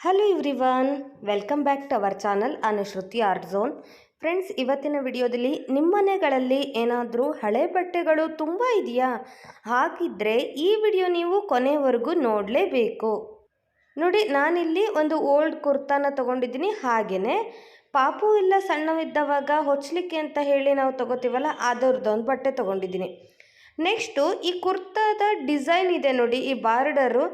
Hello everyone welcome back to our channel Anushruti art zone friends ಇವತ್ತಿನ ವಿಡಿಯೋದಲ್ಲಿ ನಿಮ್ಮ ಮನೆಗಳಲ್ಲಿ ಏನಾದರೂ ಹಳೆ ಬಟ್ಟೆಗಳು ತುಂಬ ಇದೆಯಾ? ಹಾಗಿದ್ದರೆ ಈ ವಿಡಿಯೋ ನೀವು ಕೊನೆವರೆಗೂ ನೋಡಲೇಬೇಕು. ನೋಡಿ, ನಾನಿಲ್ಲಿ ಒಂದು ಓಲ್ಡ್ ಕುರ್ತಾನ ತೊಗೊಂಡಿದ್ದೀನಿ ಹಾಗೆಯೇ ಪಾಪು ಇಲ್ಲ ಸಣ್ಣವಿದ್ದವಾಗ ಹೊಚ್ಚಲಿಕ್ಕೆ ಅಂತ ಹೇಳಿ ನಾವು ತೊಗೋತೀವಲ್ಲ ಅದರದ್ದೊಂದು ಬಟ್ಟೆ ತೊಗೊಂಡಿದ್ದೀನಿ. ನೆಕ್ಸ್ಟು ಈ ಕುರ್ತಾದ ಡಿಸೈನ್ ಇದೆ ನೋಡಿ, ಈ ಬಾರ್ಡರು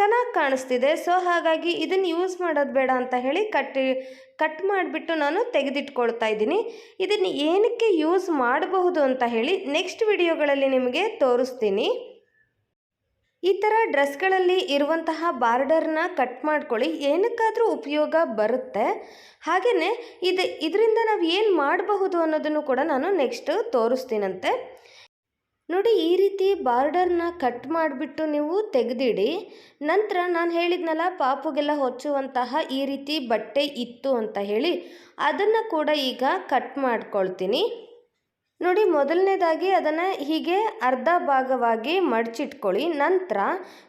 ಚೆನ್ನಾಗಿ ಕಾಣಿಸ್ತಿದೆ. ಸೊ ಹಾಗಾಗಿ ಇದನ್ನು ಯೂಸ್ ಮಾಡೋದು ಬೇಡ ಅಂತ ಹೇಳಿ ಕಟ್ ಕಟ್ ಮಾಡಿಬಿಟ್ಟು ನಾನು ತೆಗೆದಿಟ್ಕೊಳ್ತಾ ಇದ್ದೀನಿ. ಇದನ್ನು ಏನಕ್ಕೆ ಯೂಸ್ ಮಾಡಬಹುದು ಅಂತ ಹೇಳಿ ನೆಕ್ಸ್ಟ್ ವಿಡಿಯೋಗಳಲ್ಲಿ ನಿಮಗೆ ತೋರಿಸ್ತೀನಿ. ಈ ಥರ ಡ್ರೆಸ್ಗಳಲ್ಲಿ ಇರುವಂತಹ ಬಾರ್ಡರ್ನ ಕಟ್ ಮಾಡ್ಕೊಳ್ಳಿ. ಏನಕ್ಕಾದರೂ ಉಪಯೋಗ ಬರುತ್ತೆ. ಹಾಗೆಯೇ ಇದು, ಇದರಿಂದ ನಾವು ಏನು ಮಾಡಬಹುದು ಅನ್ನೋದನ್ನು ಕೂಡ ನಾನು ನೆಕ್ಸ್ಟ್ ತೋರಿಸ್ತೀನಂತೆ. ನೋಡಿ, ಈ ರೀತಿ ಬಾರ್ಡರ್ನ ಕಟ್ ಮಾಡಿಬಿಟ್ಟು ನೀವು ತೆಗೆದಿಡಿ. ನಂತರ ನಾನು ಹೇಳಿದ್ನಲ್ಲ, ಪಾಪುಗೆಲ್ಲ ಹೊಚ್ಚುವಂತಹ ಈ ರೀತಿ ಬಟ್ಟೆ ಇತ್ತು ಅಂತ ಹೇಳಿ, ಅದನ್ನು ಕೂಡ ಈಗ ಕಟ್ ಮಾಡ್ಕೊಳ್ತೀನಿ. ನೋಡಿ, ಮೊದಲನೇದಾಗಿ ಅದನ್ನು ಹೀಗೆ ಅರ್ಧ ಭಾಗವಾಗಿ ಮಡಚಿಟ್ಕೊಳ್ಳಿ. ನಂತರ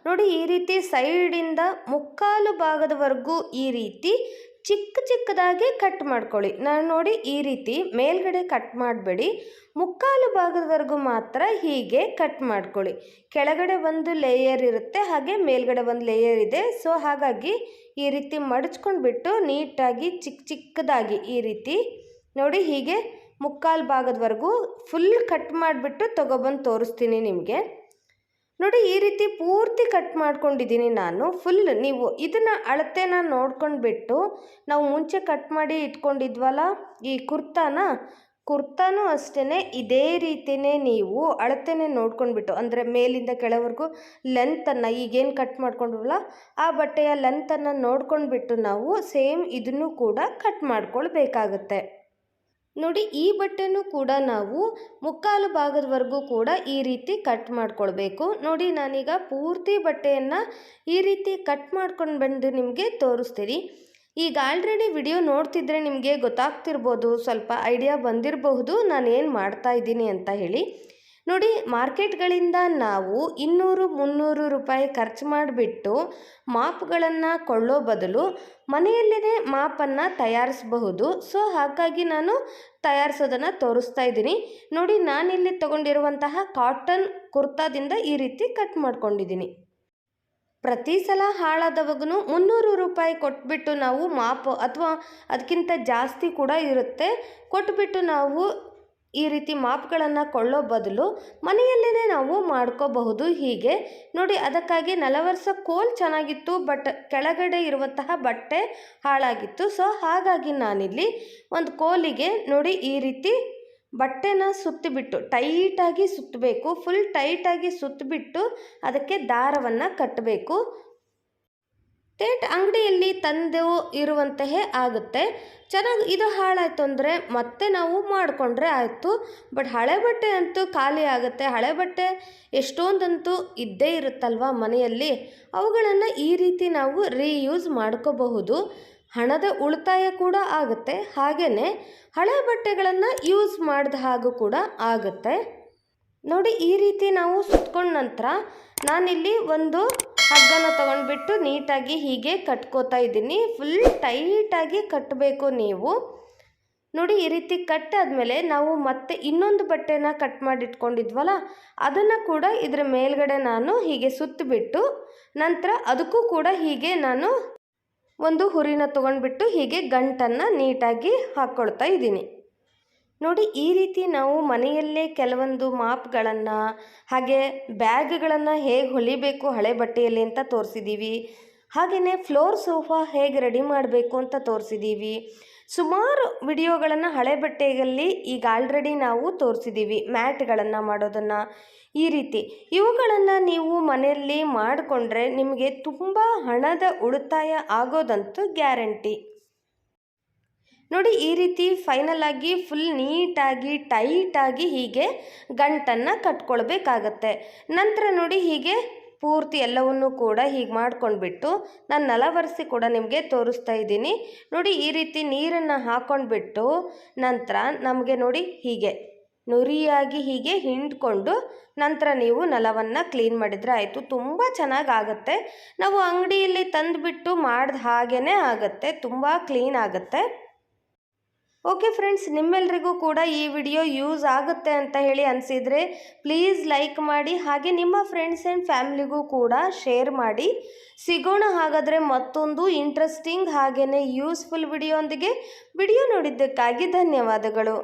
ನೋಡಿ, ಈ ರೀತಿ ಸೈಡಿಂದ ಮುಕ್ಕಾಲು ಭಾಗದವರೆಗೂ ಈ ರೀತಿ ಚಿಕ್ಕ ಚಿಕ್ಕದಾಗಿ ಕಟ್ ಮಾಡ್ಕೊಳ್ಳಿ. ನಾನು ನೋಡಿ ಈ ರೀತಿ ಮೇಲ್ಗಡೆ ಕಟ್ ಮಾಡಬೇಡಿ. ಮುಕ್ಕಾಲು ಭಾಗದವರೆಗೂ ಮಾತ್ರ ಹೀಗೆ ಕಟ್ ಮಾಡ್ಕೊಳ್ಳಿ. ಕೆಳಗಡೆ ಒಂದು ಲೇಯರ್ ಇರುತ್ತೆ, ಹಾಗೆ ಮೇಲ್ಗಡೆ ಒಂದು ಲೇಯರ್ ಇದೆ. ಸೊ ಹಾಗಾಗಿ ಈ ರೀತಿ ಮಡಚ್ಕೊಂಡ್ಬಿಟ್ಟು ನೀಟಾಗಿ ಚಿಕ್ಕ ಚಿಕ್ಕದಾಗಿ ಈ ರೀತಿ ನೋಡಿ ಹೀಗೆ ಮುಕ್ಕಾಲು ಭಾಗದವರೆಗೂ ಫುಲ್ ಕಟ್ ಮಾಡಿಬಿಟ್ಟು ತೊಗೊಬಂದು ತೋರಿಸ್ತೀನಿ ನಿಮಗೆ. ನೋಡಿ, ಈ ರೀತಿ ಪೂರ್ತಿ ಕಟ್ ಮಾಡ್ಕೊಂಡಿದ್ದೀನಿ ನಾನು. ಫುಲ್ ನೀವು ಇದನ್ನು ಅಳತೆನ ನೋಡ್ಕೊಂಡ್ಬಿಟ್ಟು ನಾವು ಮುಂಚೆ ಕಟ್ ಮಾಡಿ ಇಟ್ಕೊಂಡಿದ್ವಲ್ಲ, ಈ ಕುರ್ತಾನ? ಕುರ್ತಾನೂ ಅಷ್ಟೇ ಇದೇ ರೀತಿಯೇ ನೀವು ಅಳತೆನೇ ನೋಡ್ಕೊಂಡ್ಬಿಟ್ಟು, ಅಂದರೆ ಮೇಲಿಂದ ಕೆಳವರೆಗೂ ಲೆಂತನ್ನು ಈಗೇನು ಕಟ್ ಮಾಡ್ಕೊಂಡ್ವಲ್ಲ ಆ ಬಟ್ಟೆಯ ಲೆಂತನ್ನು ನೋಡ್ಕೊಂಡ್ಬಿಟ್ಟು ನಾವು ಸೇಮ್ ಇದನ್ನು ಕೂಡ ಕಟ್ ಮಾಡ್ಕೊಳ್ಬೇಕಾಗತ್ತೆ. ನೋಡಿ, ಈ ಬಟ್ಟೆನೂ ಕೂಡ ನಾವು ಮುಕ್ಕಾಲು ಭಾಗದವರೆಗೂ ಕೂಡ ಈ ರೀತಿ ಕಟ್ ಮಾಡ್ಕೊಳ್ಬೇಕು. ನೋಡಿ, ನಾನೀಗ ಪೂರ್ತಿ ಬಟ್ಟೆಯನ್ನು ಈ ರೀತಿ ಕಟ್ ಮಾಡ್ಕೊಂಡು ಬಂದು ನಿಮಗೆ ತೋರಿಸ್ತೀನಿ. ಈಗ ಆಲ್ರೆಡಿ ವಿಡಿಯೋ ನೋಡ್ತಿದ್ರೆ ನಿಮಗೆ ಗೊತ್ತಾಗ್ತಿರ್ಬೋದು, ಸ್ವಲ್ಪ ಐಡಿಯಾ ಬಂದಿರಬಹುದು ನಾನು ಏನು ಮಾಡ್ತಾ ಇದ್ದೀನಿ ಅಂತ ಹೇಳಿ. ನೋಡಿ, ಮಾರ್ಕೆಟ್ಗಳಿಂದ ನಾವು ಇನ್ನೂರು, ಮುನ್ನೂರು ರೂಪಾಯಿ ಖರ್ಚು ಮಾಡಿಬಿಟ್ಟು ಮಾಪ್ಗಳನ್ನು ಕೊಳ್ಳೋ ಬದಲು ಮನೆಯಲ್ಲೇ ಮಾಪನ್ನು ತಯಾರಿಸಬಹುದು. ಸೊ, ಹಾಗಾಗಿ ನಾನು ತಯಾರಿಸೋದನ್ನು ತೋರಿಸ್ತಾ ಇದ್ದೀನಿ. ನೋಡಿ, ನಾನಿಲ್ಲಿ ತಗೊಂಡಿರುವಂತಹ ಕಾಟನ್ ಕುರ್ತಾದಿಂದ ಈ ರೀತಿ ಕಟ್ ಮಾಡ್ಕೊಂಡಿದ್ದೀನಿ. ಪ್ರತಿ ಸಲ ಹಾಳಾದವಾಗೂ ಮುನ್ನೂರು ರೂಪಾಯಿ ಕೊಟ್ಬಿಟ್ಟು ನಾವು ಮಾಪ್, ಅಥವಾ ಅದಕ್ಕಿಂತ ಜಾಸ್ತಿ ಕೂಡ ಇರುತ್ತೆ. ಕೊಟ್ಬಿಟ್ಟು ನಾವು ಈ ರೀತಿ ಮಾಪ್ಗಳನ್ನು ಕೊಳ್ಳೋ ಬದಲು ಮನೆಯಲ್ಲೇ ನಾವು ಮಾಡ್ಕೋಬಹುದು ಹೀಗೆ. ನೋಡಿ, ಅದಕ್ಕಾಗಿ ನಲವರ್ಸ ಕೋಲ್ ಚೆನ್ನಾಗಿತ್ತು, ಬಟ್ ಕೆಳಗಡೆ ಇರುವಂತಹ ಬಟ್ಟೆ ಹಾಳಾಗಿತ್ತು. ಸೊ, ಹಾಗಾಗಿ ನಾನಿಲ್ಲಿ ಒಂದು ಕೋಲಿಗೆ ನೋಡಿ ಈ ರೀತಿ ಬಟ್ಟೆನ ಸುತ್ತಿಬಿಟ್ಟು, ಟೈಟಾಗಿ ಸುತ್ತಬೇಕು, ಫುಲ್ ಟೈಟಾಗಿ ಸುತ್ತಿಬಿಟ್ಟು ಅದಕ್ಕೆ ದಾರವನ್ನು ಕಟ್ಟಬೇಕು. ತೇಟ್ ಅಂಗಡಿಯಲ್ಲಿ ತಂದು ಇರುವಂತಹ ಆಗುತ್ತೆ. ಚೆನ್ನಾಗಿ ಇದು ಹಾಳಾಯಿತು ಅಂದರೆ ಮತ್ತೆ ನಾವು ಮಾಡಿಕೊಂಡ್ರೆ ಆಯಿತು. ಬಟ್ ಹಳೆ ಬಟ್ಟೆ ಅಂತೂ ಖಾಲಿ ಆಗುತ್ತೆ. ಹಳೆ ಬಟ್ಟೆ ಎಷ್ಟೊಂದಂತೂ ಇದ್ದೇ ಇರುತ್ತಲ್ವ ಮನೆಯಲ್ಲಿ? ಅವುಗಳನ್ನು ಈ ರೀತಿ ನಾವು ರೀಯೂಸ್ ಮಾಡ್ಕೋಬಹುದು. ಹಣದ ಉಳಿತಾಯ ಕೂಡ ಆಗುತ್ತೆ. ಹಾಗೆಯೇ ಹಳೆ ಬಟ್ಟೆಗಳನ್ನು ಯೂಸ್ ಮಾಡಿದ ಹಾಗೂ ಕೂಡ ಆಗುತ್ತೆ. ನೋಡಿ ಈ ರೀತಿ ನಾವು ಸುತ್ಕೊಂಡ ನಂತರ ನಾನಿಲ್ಲಿ ಒಂದು ಹಗ್ಗನ ತೊಗೊಂಡ್ಬಿಟ್ಟು ನೀಟಾಗಿ ಹೀಗೆ ಕಟ್ಕೋತಾ ಇದ್ದೀನಿ. ಫುಲ್ ಟೈಟಾಗಿ ಕಟ್ಟಬೇಕು ನೀವು. ನೋಡಿ, ಈ ರೀತಿ ಕಟ್ಟಾದಮೇಲೆ ನಾವು ಮತ್ತೆ ಇನ್ನೊಂದು ಬಟ್ಟೆನ ಕಟ್ ಮಾಡಿಟ್ಕೊಂಡಿದ್ವಲ್ಲ, ಅದನ್ನು ಕೂಡ ಇದರ ಮೇಲ್ಗಡೆ ನಾನು ಹೀಗೆ ಸುತ್ತಿಬಿಟ್ಟು ನಂತರ ಅದಕ್ಕೂ ಕೂಡ ಹೀಗೆ ನಾನು ಒಂದು ಹುರಿನ ತೊಗೊಂಡ್ಬಿಟ್ಟು ಹೀಗೆ ಗಂಟನ್ನು ನೀಟಾಗಿ ಹಾಕ್ಕೊಳ್ತಾ ಇದ್ದೀನಿ. ನೋಡಿ, ಈ ರೀತಿ ನಾವು ಮನೆಯಲ್ಲೇ ಕೆಲವೊಂದು ಮಾಪ್ಗಳನ್ನು, ಹಾಗೆ ಬ್ಯಾಗ್ಗಳನ್ನು ಹೇಗೆ ಹೊಲಿಬೇಕು ಹಳೆ ಬಟ್ಟೆಯಲ್ಲಿ ಅಂತ ತೋರಿಸಿದ್ದೀವಿ ಹಾಗೆಯೇ ಫ್ಲೋರ್ ಸೋಫಾ ಹೇಗೆ ರೆಡಿ ಮಾಡಬೇಕು ಅಂತ ತೋರಿಸಿದ್ದೀವಿ ಸುಮಾರು ವಿಡಿಯೋಗಳನ್ನು ಹಳೆ ಬಟ್ಟೆಯಲ್ಲಿ ಈಗ ಆಲ್ರೆಡಿ ನಾವು ತೋರಿಸಿದ್ದೀವಿ ಮ್ಯಾಟ್ಗಳನ್ನು ಮಾಡೋದನ್ನು. ಈ ರೀತಿ ಇವುಗಳನ್ನು ನೀವು ಮನೆಯಲ್ಲಿ ಮಾಡಿಕೊಂಡ್ರೆ ನಿಮಗೆ ತುಂಬ ಹಣದ ಉಳಿತಾಯ ಆಗೋದಂತೂ ಗ್ಯಾರಂಟಿ. ನೋಡಿ ಈ ರೀತಿ ಫೈನಲ್ ಆಗಿ ಫುಲ್ ನೀಟಾಗಿ ಟೈಟಾಗಿ ಹೀಗೆ ಗಂಟನ್ನು ಕಟ್ಕೊಳ್ಬೇಕಾಗತ್ತೆ. ನಂತರ ನೋಡಿ ಹೀಗೆ ಪೂರ್ತಿ ಎಲ್ಲವನ್ನೂ ಕೂಡ ಹೀಗೆ ಮಾಡ್ಕೊಂಡ್ಬಿಟ್ಟು ನಾನು ನಲವರಿಸಿ ಕೂಡ ನಿಮಗೆ ತೋರಿಸ್ತಾ ಇದ್ದೀನಿ. ನೋಡಿ ಈ ರೀತಿ ನೀರನ್ನು ಹಾಕ್ಕೊಂಡ್ಬಿಟ್ಟು ನಂತರ ನಮಗೆ ನೋಡಿ ಹೀಗೆ ನುರಿಯಾಗಿ ಹೀಗೆ ಹಿಂಡ್ಕೊಂಡು ನಂತರ ನೀವು ನೆಲವನ್ನು ಕ್ಲೀನ್ ಮಾಡಿದರೆ ಆಯಿತು. ತುಂಬ ಚೆನ್ನಾಗಿ ಆಗುತ್ತೆ. ನಾವು ಅಂಗಡಿಯಲ್ಲಿ ತಂದುಬಿಟ್ಟು ಮಾಡಿದ ಹಾಗೇ ಆಗುತ್ತೆ. ತುಂಬ ಕ್ಲೀನ್ ಆಗುತ್ತೆ. ಓಕೆ ಫ್ರೆಂಡ್ಸ್ ನಿಮ್ಮೆಲ್ರಿಗೂ ಕೂಡ ಈ ವಿಡಿಯೋ ಯೂಸ್ ಆಗುತ್ತೆ ಅಂತ ಹೇಳಿ ಅನಿಸಿದರೆ ಪ್ಲೀಸ್ ಲೈಕ್ ಮಾಡಿ, ಹಾಗೆ ನಿಮ್ಮ ಫ್ರೆಂಡ್ಸ್ ಆ್ಯಂಡ್ ಫ್ಯಾಮಿಲಿಗೂ ಕೂಡ ಶೇರ್ ಮಾಡಿ. ಸಿಗೋಣ ಹಾಗಾದರೆ ಮತ್ತೊಂದು ಇಂಟ್ರೆಸ್ಟಿಂಗ್ ಹಾಗೆಯೇ ಯೂಸ್ಫುಲ್ ವಿಡಿಯೋ ಒಂದಿಗೆ ವಿಡಿಯೋ ನೋಡಿದ್ದಕ್ಕಾಗಿ ಧನ್ಯವಾದಗಳು.